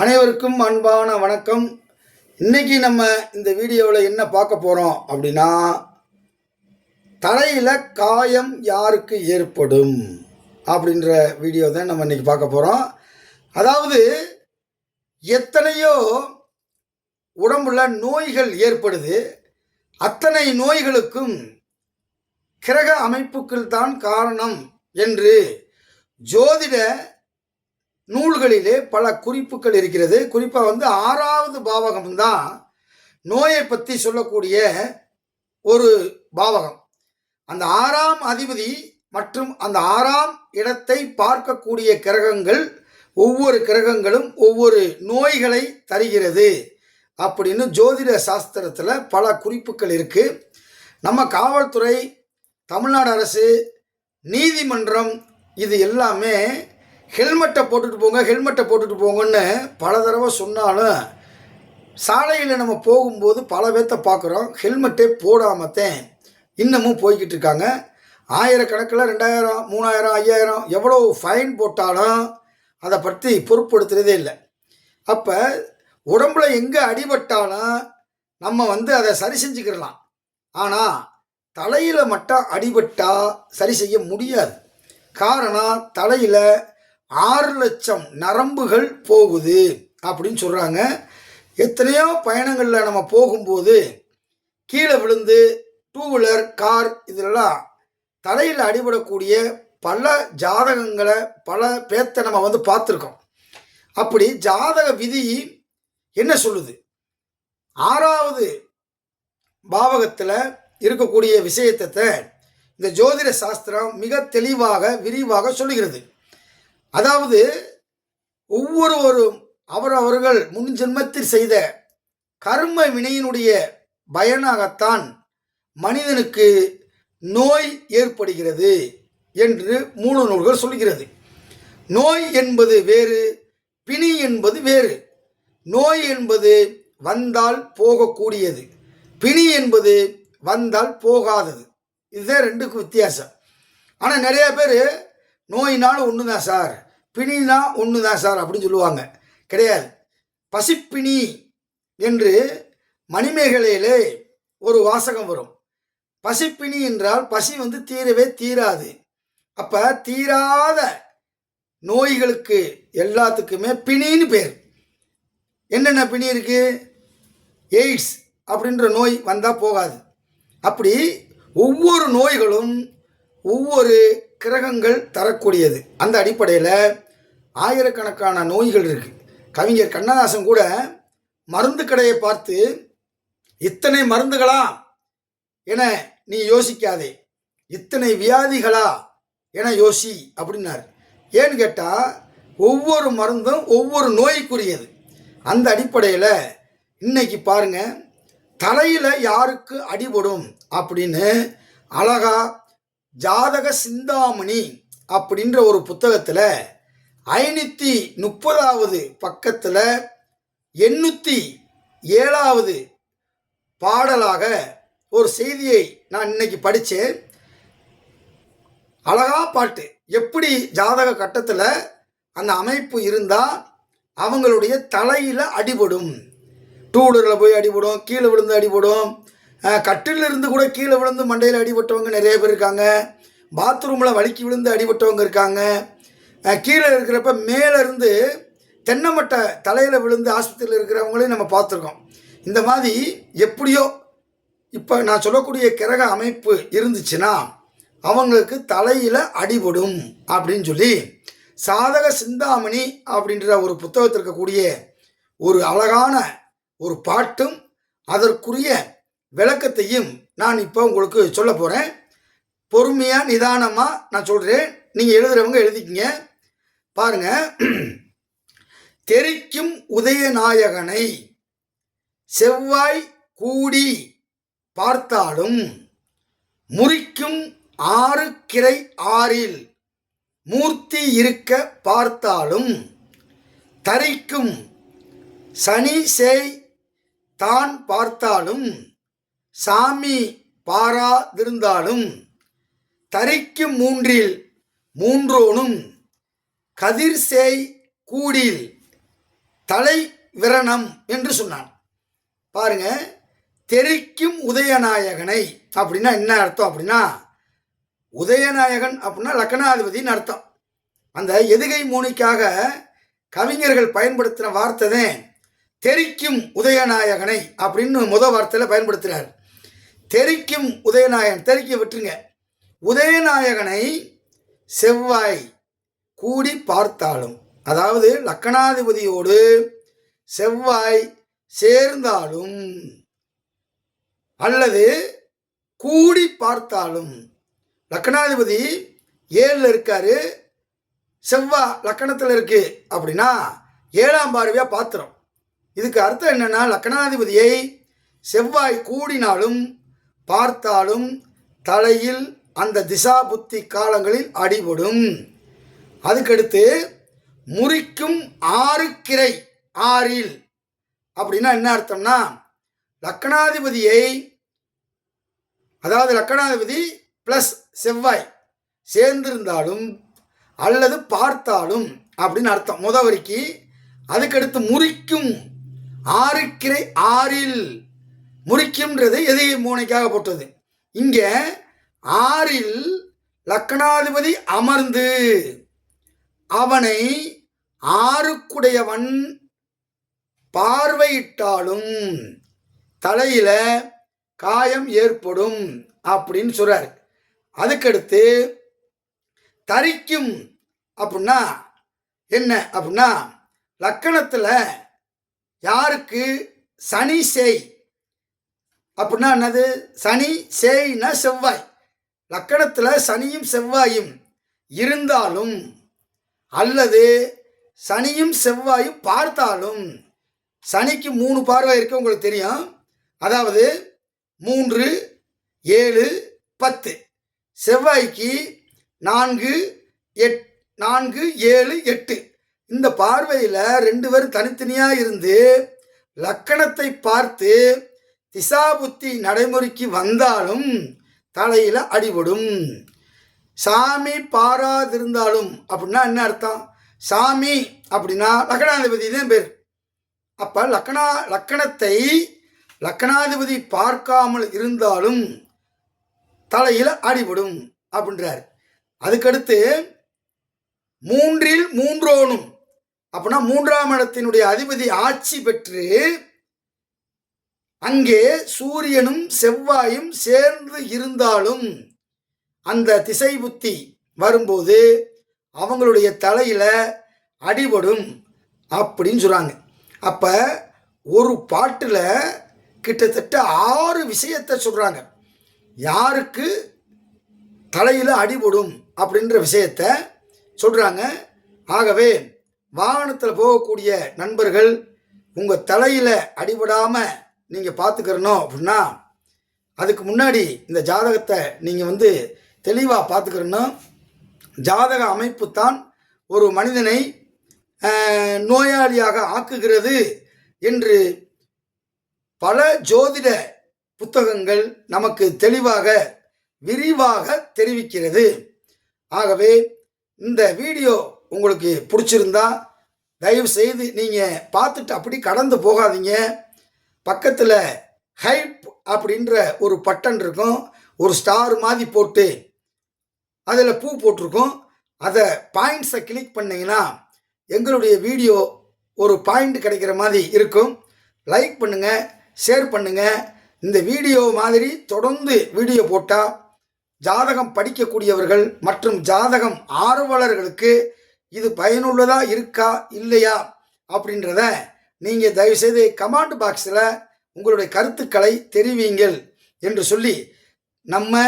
அனைவருக்கும் அன்பான வணக்கம். இன்னைக்கு நம்ம இந்த வீடியோவில் என்ன பார்க்க போகிறோம் அப்படின்னா தலையில் காயம் யாருக்கு ஏற்படும் அப்படின்ற வீடியோ தான் நம்ம இன்றைக்கி பார்க்க போகிறோம் அதாவது எத்தனையோ உடம்புல நோய்கள் ஏற்படுது. அத்தனை நோய்களுக்கும் கிரக அமைப்புக்கள் தான் காரணம் என்று ஜோதிட நூல்களிலே பல குறிப்புகள் இருக்கிறது. குறிப்பாக வந்து ஆறாவது பாவகம் தான் நோயை பற்றி சொல்லக்கூடிய ஒரு பாவகம். அந்த ஆறாம் அதிபதி மற்றும் அந்த ஆறாம் இடத்தை பார்க்கக்கூடிய கிரகங்கள் ஒவ்வொரு கிரகங்களும் ஒவ்வொரு நோய்களை தருகிறது. அப்படின்னு ஜோதிட சாஸ்திரத்தில் பல குறிப்புகள் இருக்குது நம்ம காவல்துறை தமிழ்நாடு அரசு நீதிமன்றம் இது எல்லாமே ஹெல்மெட்டை போட்டுட்டு போங்க ஹெல்மெட்டை போட்டுட்டு போங்கன்னு பல தடவை சொன்னாலும் சாலையில் நம்ம போகும்போது பல பேர்த்த பார்க்குறோம் ஹெல்மெட்டே போடாமத்தேன் இன்னமும் போய்கிட்டு இருக்காங்க. ஆயிரக்கணக்கில் ரெண்டாயிரம் மூணாயிரம் ஐயாயிரம் எவ்வளோ ஃபைன் போட்டாலும் அதை பற்றி பொருட்படுத்துறதே இல்லை. அப்போ உடம்புல எங்கே அடிபட்டாலும் நம்ம வந்து அதை சரி செஞ்சுக்கிடலாம் ஆனால் தலையில் மட்டும் அடிபட்டால் சரி செய்ய முடியாது. காரணம் தலையில் ஆறு லட்சம் நரம்புகள் போகுது அப்படின்னு சொல்கிறாங்க எத்தனையோ பயணங்களில் நம்ம போகும்போது கீழே விழுந்து டூ வீலர் கார் இதிலெல்லாம் தலையில் அடிபடக்கூடிய பல ஜாதகங்களை பல பேத்தை நம்ம வந்து பார்த்துருக்கோம். அப்படி ஜாதக விதி என்ன சொல்லுது? ஆறாவது பாவகத்தில் இருக்கக்கூடிய விஷயத்தை இந்த ஜோதிட சாஸ்திரம் மிக தெளிவாக விரிவாக சொல்லுகிறது. அதாவது ஒவ்வொருவரும் அவரவர்கள் முன் ஜென்மத்தில் செய்த கர்ம வினையினுடைய பயனாகத்தான் மனிதனுக்கு நோய் ஏற்படுகிறது என்று மூணு நூல்கள் சொல்கிறது. நோய் என்பது வேறு பிணி என்பது வேறு. நோய் என்பது வந்தால் போகக்கூடியது பிணி என்பது வந்தால் போகாதது. இதுதான் ரெண்டுக்கும் வித்தியாசம். ஆனால் நிறைய பேர் நோயினாலும் ஒன்று தான் சார். பிணினா ஒன்று தான் சார் அப்படின்னு சொல்லுவாங்க. கிடையாது. பசிப்பிணி என்று மணிமேகலையிலே ஒரு வாசகம் வரும். பசிப்பிணி என்றால் பசி வந்து தீரவே தீராது. அப்போ தீராத நோய்களுக்கு எல்லாத்துக்குமே பிணின்னு பேர். என்னென்ன பிணி இருக்குது எய்ட்ஸ் அப்படின்ற நோய் வந்தால் போகாது. அப்படி ஒவ்வொரு நோய்களும் ஒவ்வொரு கிரகங்கள் தரக்கூடியது. அந்த அடிப்படையில் ஆயிரக்கணக்கான நோய்கள் இருக்குது கவிஞர் கண்ணதாசன் கூட மருந்து கடையை பார்த்து இத்தனை மருந்துகளா? என நீ யோசிக்காதே. இத்தனை வியாதிகளா? என யோசி அப்படின்னார். ஏன்னு கேட்டால் ஒவ்வொரு மருந்தும் ஒவ்வொரு நோய்க்குரியது. அந்த அடிப்படையில் இன்னைக்கு பாருங்க தலையில் யாருக்கு அடிபடும் அப்படின்னு அழகா ஜாதக சிந்தாமணி அப்படின்ற ஒரு புத்தகத்தில் ஐநூற்றி முப்பதாவது பக்கத்தில் எண்ணூற்றி ஏழாவது பாடலாக ஒரு செய்தியை நான் இன்னைக்கு படித்தேன் அழகா பாட்டு. எப்படி ஜாதக கட்டத்தில் அந்த அமைப்பு இருந்தால் அவங்களுடைய தலையில் அடிபடும். டூ வீலரில் போய் அடிபடும் கீழே விழுந்து அடிபடும் கட்டிலிருந்து கூட கீழே விழுந்து மண்டையில் அடிபட்டவங்க நிறைய பேர் இருக்காங்க. பாத்ரூமில் வலிக்கி விழுந்து அடிபட்டவங்க இருக்காங்க. கீழே இருக்கிறப்ப மேலேருந்து தென்னமட்டை தலையில் விழுந்து ஆஸ்பத்திரியில் இருக்கிறவங்களையும் நம்ம பார்த்துருக்கோம். இந்த மாதிரி எப்படியோ இப்போ நான் சொல்லக்கூடிய கிரக அமைப்பு இருந்துச்சுன்னா அவங்களுக்கு தலையில் அடிபடும் அப்படின்னு சொல்லி சாதக சிந்தாமணி அப்படின்ற ஒரு புத்தகத்தில் இருக்கக்கூடிய ஒரு அழகான ஒரு பாட்டும் அதற்குரிய விளக்கத்தையும் நான் இப்போ உங்களுக்கு சொல்ல போகிறேன் பொறுமையாக நிதானமாக நான் சொல்கிறேன் நீங்கள் எழுதுகிறவங்க எழுதிக்கிங்க. பாருங்கள் தெரிக்கும் உதயநாயகனை செவ்வாய் கூடி பார்த்தாலும் முறிக்கும் ஆறு கிரை ஆறில் மூர்த்தி இருக்க பார்த்தாலும் தரிக்கும் சனி சேய் தான் பார்த்தாலும் சாமி பாராதிருந்தாலும் தரிக்கும் மூன்றில் மூன்றோனும் கதிர் சேய் கூடில் தலை விரணம் என்று சொன்னான். பாருங்க தெரிக்கும் உதயநாயகனை அப்படின்னா என்ன அர்த்தம் அப்படின்னா உதயநாயகன் அப்படின்னா லக்னாதிபதினு அர்த்தம். அந்த எதுகை மூனிக்காக கவிஞர்கள் பயன்படுத்தின வார்த்தை தான் தெரிக்கும் உதயநாயகனை அப்படின்னு முத வார்த்தையில் பயன்படுத்துகிறார் தெரிக்கும் உதயநாயகன் தெரிக்க விட்டுருங்க. உதயநாயகனை செவ்வாய் கூடி பார்த்தாலும் அதாவது லக்கணாதிபதியோடு செவ்வாய் சேர்ந்தாலும் அல்லது கூடி பார்த்தாலும் லக்கணாதிபதி ஏழில் இருக்காரு செவ்வாய் லக்கணத்தில் இருக்கு அப்படின்னா ஏழாம் பார்வையாக பாத்திரம். இதுக்கு அர்த்தம் என்னென்னா லக்கணாதிபதியை செவ்வாய் கூடினாலும் பார்த்தாலும் தலையில் அந்த திசா புத்தி காலங்களில் அடிபடும். அதுக்கடுத்து முறிக்கும் ஆறுக்கிரை ஆறில். அப்படின்னா என்ன அர்த்தம்னா லக்கணாதிபதியை அதாவது லக்கணாதிபதி ப்ளஸ் செவ்வாய் சேர்ந்திருந்தாலும் அல்லது பார்த்தாலும் அப்படின்னு அர்த்தம். முதவரிக்கு அதுக்கடுத்து முறிக்கும் ஆறுக்கிரை ஆறில். முறிக்கும்ன்றது எதிரி மூனைக்காக போட்டது. இங்கே ஆறில் லக்கணாதிபதி அமர்ந்து அவனை ஆறுக்குடையவன் பார்வையிட்டாலும் தலையில காயம் ஏற்படும் அப்படின்னு சொல்றார். அதுக்கடுத்து தரிக்கும் அப்படின்னா என்ன அப்படின்னா லக்கணத்தில் யாருக்கு சனி செய் அப்படின்னா என்னது? சனி சேய்னா செவ்வாய். லக்கணத்தில் சனியும் செவ்வாயும் இருந்தாலும் அல்லது சனியும் செவ்வாயும் பார்த்தாலும் சனிக்கு மூணு பார்வை இருக்கு உங்களுக்கு தெரியும். அதாவது மூன்று ஏழு பத்து. செவ்வாய்க்கு நான்கு எட் நான்கு ஏழு எட்டு. இந்த பார்வையில் ரெண்டு பேரும் தனித்தனியாக இருந்து லக்கணத்தை பார்த்து திசாபுத்தி நடைமுறைக்கு வந்தாலும் தலையில் அடிபடும். சாமி பாராதிருந்தாலும் அப்படின்னா என்ன அர்த்தம்? சாமி அப்படின்னா லக்கணாதிபதி தான் பேர். அப்போ லக்கணா லக்கணத்தை லக்கணாதிபதி பார்க்காமல் இருந்தாலும் தலையில் அடிபடும் அப்படின்றார். அதுக்கடுத்து மூன்றில் மூன்றோனும். அப்படின்னா மூன்றாம் இடத்தினுடைய அதிபதி ஆட்சி பெற்று அங்கே சூரியனும் செவ்வாயும் சேர்ந்து இருந்தாலும் அந்த திசை புத்தி வரும்போது அவங்களுடைய தலையில் அடிபடும் அப்படின்னு சொல்கிறாங்க அப்போ ஒரு பாட்டில் கிட்டத்தட்ட ஆறு விஷயத்தை சொல்கிறாங்க யாருக்கு தலையில் அடிபடும் அப்படின்ற விஷயத்த சொல்கிறாங்க ஆகவே வாகனத்தில் போகக்கூடிய நண்பர்கள் உங்கள் தலையில் அடிபடாமல் நீங்கள் பார்த்துக்கிறணும் அப்படின்னா அதுக்கு முன்னாடி இந்த ஜாதகத்தை நீங்கள் வந்து தெளிவாக பார்த்துக்கிறணும் ஜாதக அமைப்பு தான் ஒரு மனிதனை நோயாளியாக ஆக்குகிறது என்று பல ஜோதிட புத்தகங்கள் நமக்கு தெளிவாக விரிவாக தெரிவிக்கிறது. ஆகவே இந்த வீடியோ உங்களுக்கு பிடிச்சிருந்தா தயவு செய்து நீங்கள் பார்த்துட்டு அப்படி கடந்து போகாதீங்க. பக்கத்தில் ஹைப் அப்படின்ற ஒரு பட்டன் இருக்கும். ஒரு ஸ்டார் மாதிரி போட்டு அதில் பூ போட்டிருக்கும். அதை பாயிண்ட்ஸை கிளிக் பண்ணிங்கன்னா எங்களுடைய வீடியோ ஒரு பாயிண்ட் கிடைக்கிற மாதிரி இருக்கும். லைக் பண்ணுங்கள் ஷேர் பண்ணுங்கள் இந்த வீடியோ மாதிரி தொடர்ந்து வீடியோ போட்டால் ஜாதகம் படிக்கக்கூடியவர்கள் மற்றும் ஜாதகம் ஆர்வலர்களுக்கு இது பயனுள்ளதாக இருக்கா இல்லையா அப்படின்றத நீங்கள் தயவுசெய்து கமாண்ட் பாக்ஸில் உங்களுடைய கருத்துக்களை தெரிவிங்கள் என்று சொல்லி நம்ம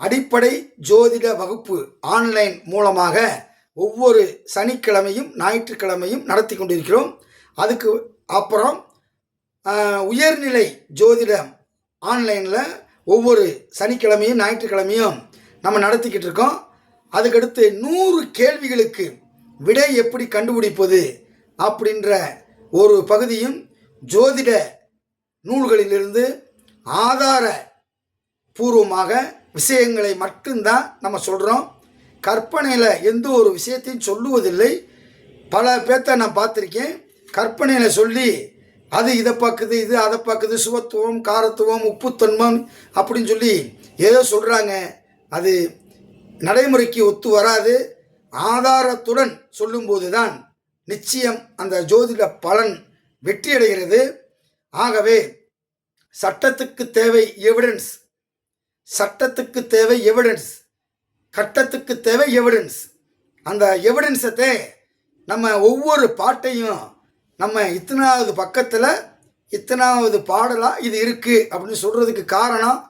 அடிப்படை ஜோதிட வகுப்பு ஆன்லைன் மூலமாக ஒவ்வொரு சனிக்கிழமையும் ஞாயிற்றுக்கிழமையும் நடத்தி கொண்டிருக்கிறோம். அதுக்கு அப்புறம் உயர்நிலை ஜோதிடம் ஆன்லைனில் ஒவ்வொரு சனிக்கிழமையும் ஞாயிற்றுக்கிழமையும் நம்ம நடத்திக்கிட்டு இருக்கோம். அதுக்கடுத்து நூறு கேள்விகளுக்கு விடை எப்படி கண்டுபிடிப்பது அப்படின்ற ஒரு பகுதியும் ஜோதிட நூல்களிலிருந்து ஆதார பூர்வமாக விஷயங்களை மட்டும்தான் நம்ம சொல்கிறோம் கற்பனையில் எந்த ஒரு விஷயத்தையும் சொல்லுவதில்லை. பல பேர்த்த நான் பார்த்துருக்கேன். கற்பனையில் சொல்லி அது இதை பார்க்குது இது அதை பார்க்குது சுவத்துவம் காரத்துவம் உப்புத்தன்மம் அப்படின்னு சொல்லி ஏதோ சொல்கிறாங்க அது நடைமுறைக்கு ஒத்து வராது. ஆதாரத்துடன் சொல்லும்போது தான் நிச்சயம் அந்த ஜோதிட பலன் வெற்றியடைகிறது. ஆகவே சட்டத்துக்கு தேவை எவிடன்ஸ் சட்டத்துக்கு தேவை எவிடன்ஸ் கட்டத்துக்கு தேவை எவிடன்ஸ் அந்த எவிடன்ஸத்தை நம்ம ஒவ்வொரு பாட்டையும் நம்ம இத்தனாவது பக்கத்தில் இத்தனாவது பாடலாக இது இருக்குது அப்படின்னு சொல்கிறதுக்கு காரணம்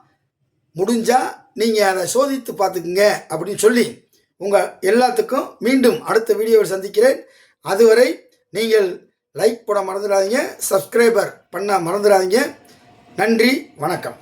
முடிஞ்சால் நீங்கள் அதை சோதித்து பார்த்துக்குங்க அப்படின்னு சொல்லி உங்கள் எல்லாத்துக்கும் மீண்டும் அடுத்த வீடியோவில் சந்திக்கிறேன். அதுவரை நீங்கள் லைக் போட மறந்துடாதீங்க சப்ஸ்கிரைபர் பண்ண மறந்துடாதீங்க. நன்றி வணக்கம்.